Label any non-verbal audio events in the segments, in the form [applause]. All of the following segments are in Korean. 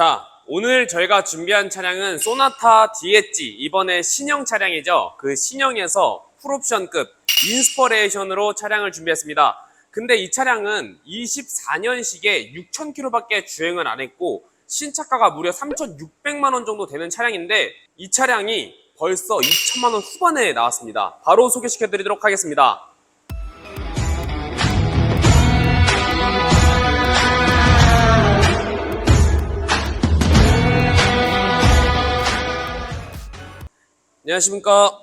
자, 오늘 저희가 준비한 차량은 소나타 DSG 이번에 신형 차량이죠. 그 신형에서 풀옵션급 인스퍼레이션으로 차량을 준비했습니다. 근데 이 차량은 24년식에 6,000km밖에 주행을 안 했고 신차가가 무려 3,600만 원 정도 되는 차량인데 이 차량이 벌써 2천만 원 후반에 나왔습니다. 바로 소개시켜 드리도록 하겠습니다. 안녕하십니까.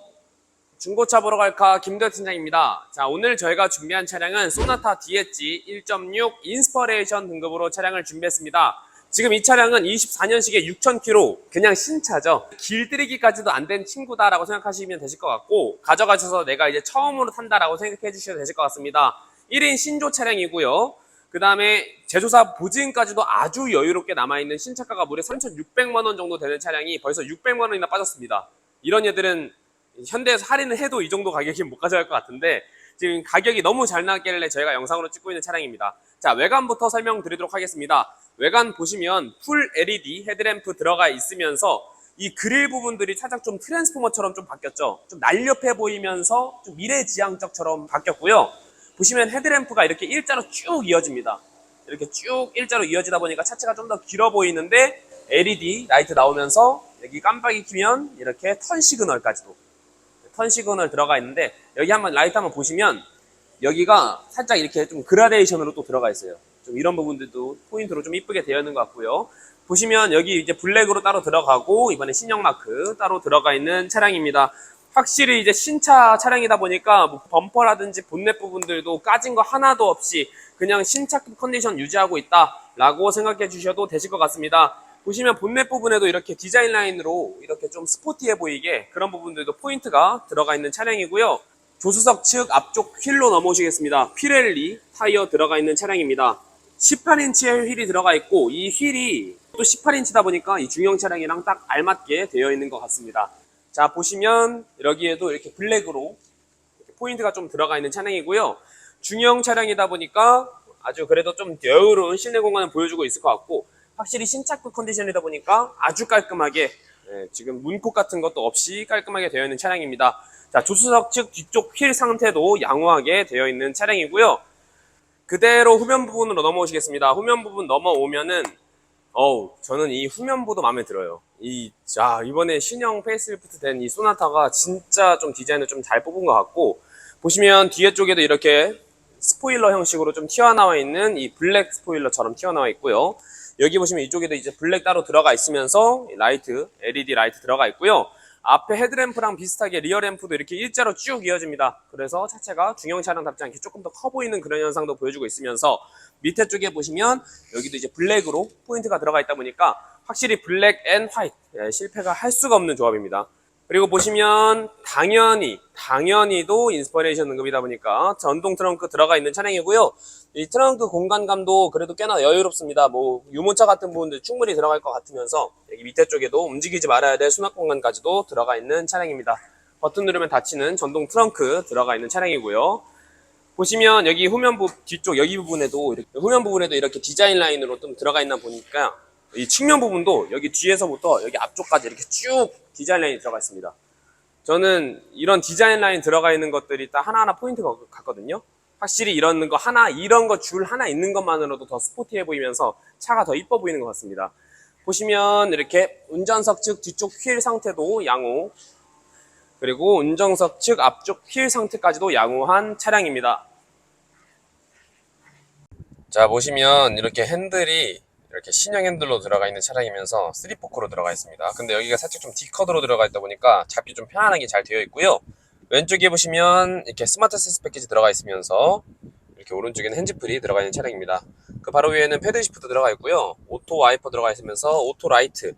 중고차 보러 갈까 김대호 팀장입니다. 자, 오늘 저희가 준비한 차량은 소나타 DSG 1.6 인스퍼레이션 등급으로 차량을 준비했습니다. 지금 이 차량은 24년식에 6,000km 그냥 신차죠. 길들이기까지도 안 된 친구다 라고 생각하시면 되실 것 같고 가져가셔서 내가 이제 처음으로 탄다 라고 생각해 주셔도 되실 것 같습니다. 1인 신조 차량이고요. 그 다음에 제조사 보증까지도 아주 여유롭게 남아있는 신차가가 무려 3,600만 원 정도 되는 차량이 벌써 600만 원이나 빠졌습니다. 이런 애들은 현대에서 할인을 해도 이 정도 가격이 못 가져갈 것 같은데 지금 가격이 너무 잘 나왔길래 저희가 영상으로 찍고 있는 차량입니다. 자 외관부터 설명드리도록 하겠습니다. 외관 보시면 풀 LED 헤드램프 들어가 있으면서 이 그릴 부분들이 살짝 좀 트랜스포머처럼 좀 바뀌었죠. 좀 날렵해 보이면서 좀 미래지향적처럼 바뀌었고요. 보시면 헤드램프가 이렇게 일자로 쭉 이어집니다. 이렇게 쭉 일자로 이어지다 보니까 차체가 좀 더 길어 보이는데 LED 라이트 나오면서 여기 깜빡이 키면 이렇게 턴 시그널까지도 턴 시그널 들어가 있는데 여기 한번 라이트 한번 보시면 여기가 살짝 이렇게 좀 그라데이션으로 또 들어가 있어요. 좀 이런 부분들도 포인트로 좀 이쁘게 되어 있는 것 같고요. 보시면 여기 이제 블랙으로 따로 들어가고 이번에 신형 마크 따로 들어가 있는 차량입니다. 확실히 이제 신차 차량이다 보니까 뭐 범퍼라든지 본넷 부분들도 까진 거 하나도 없이 그냥 신차급 컨디션 유지하고 있다라고 생각해 주셔도 되실 것 같습니다. 보시면 본넷 부분에도 이렇게 디자인 라인으로 이렇게 좀 스포티해 보이게 그런 부분들도 포인트가 들어가 있는 차량이고요. 조수석 측 앞쪽 휠로 넘어오시겠습니다. 피렐리 타이어 들어가 있는 차량입니다. 18인치의 휠이 들어가 있고 이 휠이 또 18인치다 보니까 이 중형 차량이랑 딱 알맞게 되어 있는 것 같습니다. 자 보시면 여기에도 이렇게 블랙으로 이렇게 포인트가 좀 들어가 있는 차량이고요. 중형 차량이다 보니까 아주 그래도 좀 여유로운 실내 공간을 보여주고 있을 것 같고 확실히 신차급 컨디션이다 보니까 아주 깔끔하게 예, 지금 문콕 같은 것도 없이 깔끔하게 되어 있는 차량입니다. 자 조수석 측 뒤쪽 휠 상태도 양호하게 되어 있는 차량이고요. 그대로 후면 부분으로 넘어오시겠습니다. 후면 부분 넘어오면은 어우 저는 이 후면부도 마음에 들어요. 이 자 이번에 신형 페이스리프트 된 이 소나타가 진짜 좀 디자인을 좀 잘 뽑은 것 같고 보시면 뒤에 쪽에도 이렇게 스포일러 형식으로 좀 튀어나와 있는 이 블랙 스포일러처럼 튀어나와 있고요. 여기 보시면 이쪽에도 이제 블랙 따로 들어가 있으면서 라이트, LED 라이트 들어가 있고요. 앞에 헤드램프랑 비슷하게 리어램프도 이렇게 일자로 쭉 이어집니다. 그래서 차체가 중형 차량답지 않게 조금 더 커 보이는 그런 현상도 보여주고 있으면서 밑에 쪽에 보시면 여기도 이제 블랙으로 포인트가 들어가 있다 보니까 확실히 블랙 앤 화이트 예, 실패가 할 수가 없는 조합입니다. 그리고 보시면 당연히 당연히도 인스퍼레이션 등급이다 보니까 전동 트렁크 들어가 있는 차량이고요. 이 트렁크 공간감도 그래도 꽤나 여유롭습니다. 뭐 유모차 같은 부분들 충분히 들어갈 것 같으면서 여기 밑에 쪽에도 움직이지 말아야 될 수납 공간까지도 들어가 있는 차량입니다. 버튼 누르면 닫히는 전동 트렁크 들어가 있는 차량이고요. 보시면 여기 후면부 뒤쪽 여기 부분에도 이렇게 후면 부분에도 이렇게 디자인 라인으로 좀 들어가 있나 보니까 이 측면 부분도 여기 뒤에서부터 여기 앞쪽까지 이렇게 쭉 디자인 라인이 들어가 있습니다. 저는 이런 디자인 라인 들어가 있는 것들이 딱 하나하나 포인트가 같거든요. 확실히 이런 거 하나, 이런 거 줄 하나 있는 것만으로도 더 스포티해 보이면서 차가 더 이뻐 보이는 것 같습니다. 보시면 이렇게 운전석 측 뒤쪽 휠 상태도 양호, 그리고 운전석 측 앞쪽 휠 상태까지도 양호한 차량입니다. 자, 보시면 이렇게 핸들이 이렇게 신형 핸들로 들어가 있는 차량이면서 3포크로 들어가 있습니다. 근데 여기가 살짝 좀 D컷으로 들어가 있다 보니까 잡기 좀 편안하게 잘 되어 있고요. 왼쪽에 보시면 이렇게 스마트 세스 패키지 들어가 있으면서 이렇게 오른쪽에는 핸즈프리 들어가 있는 차량입니다. 그 바로 위에는 패드 시프트 들어가 있고요. 오토 와이퍼 들어가 있으면서 오토 라이트,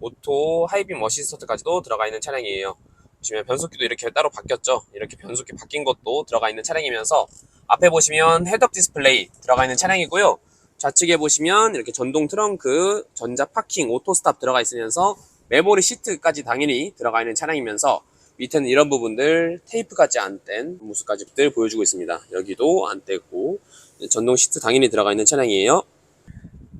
오토 하이빔 어시스턴트까지도 들어가 있는 차량이에요. 보시면 변속기도 이렇게 따로 바뀌었죠. 이렇게 변속기 바뀐 것도 들어가 있는 차량이면서 앞에 보시면 헤드업 디스플레이 들어가 있는 차량이고요. 좌측에 보시면 이렇게 전동 트렁크, 전자 파킹, 오토 스탑 들어가 있으면서 메모리 시트까지 당연히 들어가 있는 차량이면서 밑에는 이런 부분들 테이프까지 안뗀 모습까지들 보여주고 있습니다. 여기도 안 떼고 전동 시트 당연히 들어가 있는 차량이에요.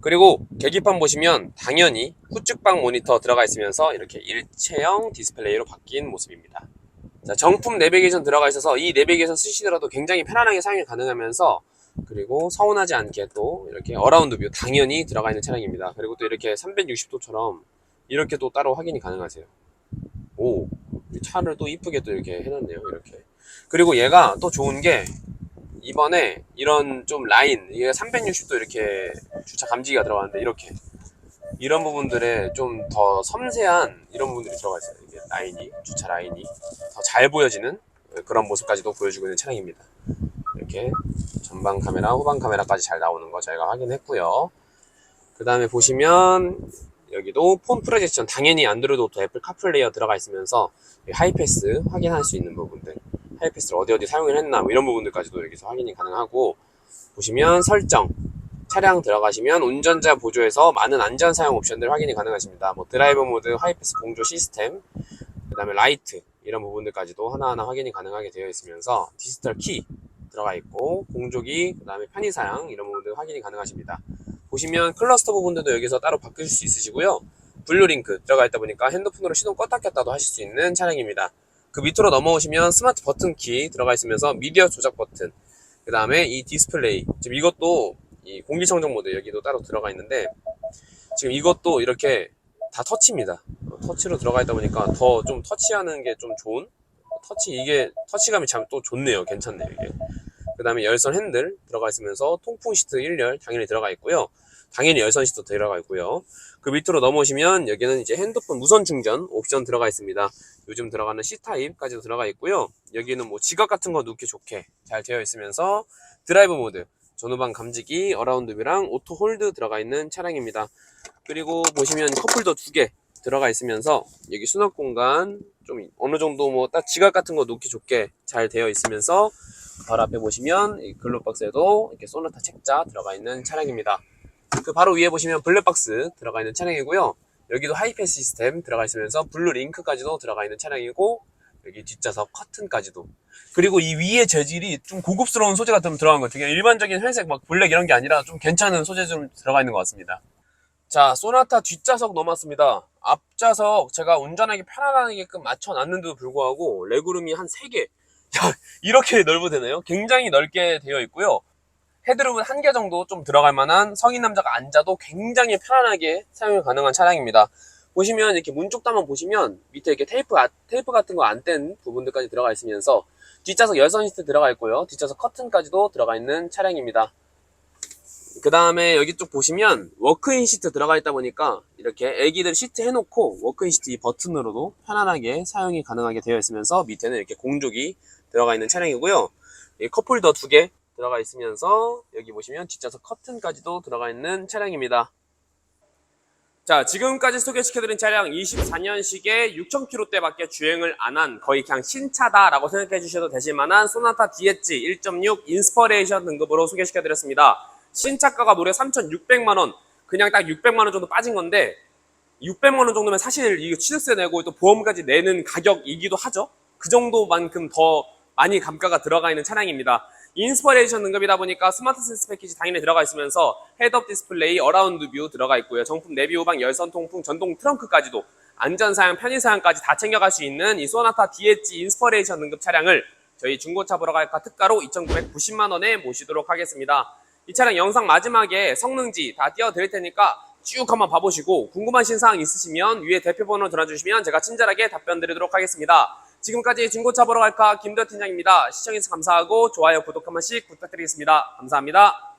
그리고 계기판 보시면 당연히 후측방 모니터 들어가 있으면서 이렇게 일체형 디스플레이로 바뀐 모습입니다. 자, 정품 내비게이션 들어가 있어서 이 내비게이션 쓰시더라도 굉장히 편안하게 사용이 가능하면서 그리고 서운하지 않게 또 이렇게 어라운드 뷰 당연히 들어가 있는 차량입니다. 그리고 또 이렇게 360도처럼 이렇게 또 따로 확인이 가능하세요. 오, 이 차를 또 이쁘게 또 이렇게 해놨네요. 이렇게. 그리고 얘가 또 좋은 게 이번에 이런 좀 라인, 이게 360도 이렇게 주차 감지기가 들어가는데 이렇게 이런 부분들에 좀 더 섬세한 이런 부분들이 들어가 있어요. 이게 라인이, 주차 라인이 더 잘 보여지는 그런 모습까지도 보여주고 있는 차량입니다. 이렇게 전방 카메라, 후방 카메라까지 잘 나오는 거 저희가 확인했고요. 그 다음에 보시면 여기도 폰 프로젝션 당연히 안드로이드 오토 애플 카플레이어 들어가 있으면서 하이패스 확인할 수 있는 부분들 하이패스를 어디 어디 사용을 했나 뭐 이런 부분들까지도 여기서 확인이 가능하고 보시면 설정 차량 들어가시면 운전자 보조에서 많은 안전 사용 옵션들 확인이 가능하십니다. 뭐 드라이브 모드, 하이패스 공조 시스템, 그 다음에 라이트 이런 부분들까지도 하나하나 확인이 가능하게 되어 있으면서 디지털 키 들어가 있고 공조기, 그 다음에 편의사양 이런 부분들 확인이 가능하십니다. 보시면 클러스터 부분들도 여기서 따로 바꾸실 수 있으시고요. 블루링크 들어가 있다 보니까 핸드폰으로 시동 껐다 켰다도 하실 수 있는 차량입니다. 그 밑으로 넘어오시면 스마트 버튼 키 들어가 있으면서 미디어 조작 버튼, 그 다음에 이 디스플레이. 지금 이것도 이 공기청정 모드 여기도 따로 들어가 있는데 지금 이것도 이렇게 다 터치입니다. 어, 터치로 들어가 있다 보니까 더 좀 터치하는 게 좀 좋은 터치 이게 터치감이 참 또 좋네요. 괜찮네요 이게. 그 다음에 열선 핸들 들어가 있으면서 통풍 시트 1열 당연히 들어가 있고요. 당연히 열선 시트 들어가 있고요. 그 밑으로 넘어오시면 여기는 이제 핸드폰 무선 충전 옵션 들어가 있습니다. 요즘 들어가는 C타입까지도 들어가 있고요. 여기는 뭐 지각 같은 거 놓기 좋게 잘 되어 있으면서 드라이브 모드, 전후방 감지기, 어라운드 뷰랑 오토 홀드 들어가 있는 차량입니다. 그리고 보시면 컵홀더 두개 들어가 있으면서 여기 수납 공간 좀 어느 정도 뭐 딱 지각 같은 거 놓기 좋게 잘 되어 있으면서 바로 앞에 보시면 이 글로박스에도 이렇게 소나타 책자 들어가 있는 차량입니다. 그 바로 위에 보시면 블랙박스 들어가 있는 차량이고요. 여기도 하이패스 시스템 들어가 있으면서 블루 링크까지도 들어가 있는 차량이고 여기 뒷좌석 커튼까지도 그리고 이 위에 재질이 좀 고급스러운 소재가 좀 들어간 것 같아요. 일반적인 회색 막 블랙 이런 게 아니라 좀 괜찮은 소재 좀 들어가 있는 것 같습니다. 자, 소나타 뒷좌석 넘었습니다. 앞좌석 제가 운전하기 편안하게끔 맞춰놨는데도 불구하고 레그룸이 한 3개. [laughs] 야, 이렇게 넓어되네요. 굉장히 넓게 되어 있고요. 헤드룸은 한 개 정도 좀 들어갈 만한 성인 남자가 앉아도 굉장히 편안하게 사용이 가능한 차량입니다. 보시면 이렇게 문 쪽단만 보시면 밑에 이렇게 테이프, 아- 테이프 같은 거 안 뗀 부분들까지 들어가 있으면서 뒷좌석 열선 시트 들어가 있고요. 뒷좌석 커튼까지도 들어가 있는 차량입니다. 그 다음에 여기 쪽 보시면 워크인 시트 들어가 있다 보니까 이렇게 애기들 시트 해놓고 워크인 시트 이 버튼으로도 편안하게 사용이 가능하게 되어 있으면서 밑에는 이렇게 공조기 들어가 있는 차량이고요. 이 컵홀더 두 개 들어가 있으면서 여기 보시면 뒷좌석 커튼까지도 들어가 있는 차량입니다. 자, 지금까지 소개시켜드린 차량 24년식의 6,000km대밖에 주행을 안 한 거의 그냥 신차다라고 생각해 주셔도 되실 만한 소나타 DH 1.6 인스퍼레이션 등급으로 소개시켜드렸습니다. 신차가가 무려 3,600만 원, 그냥 딱 600만 원 정도 빠진 건데 600만 원 정도면 사실 이거 취득세 내고 또 보험까지 내는 가격이기도 하죠. 그 정도만큼 더 많이 감가가 들어가 있는 차량입니다. 인스퍼레이션 등급이다 보니까 스마트 센스 패키지 당연히 들어가 있으면서 헤드업 디스플레이, 어라운드 뷰 들어가 있고요. 정품 내비 후방 열선 통풍, 전동 트렁크까지도 안전사양, 편의사양까지 다 챙겨갈 수 있는 이 소나타 DH 인스퍼레이션 등급 차량을 저희 중고차 보러 갈까 특가로 2,990만 원에 모시도록 하겠습니다. 이 차량 영상 마지막에 성능지 다 띄워드릴 테니까 쭉 한번 봐보시고 궁금하신 사항 있으시면 위에 대표번호 들어주시면 제가 친절하게 답변 드리도록 하겠습니다. 지금까지 중고차 보러 갈까 김도 팀장입니다. 시청해주셔서 감사하고 좋아요, 구독 한 번씩 부탁드리겠습니다. 감사합니다.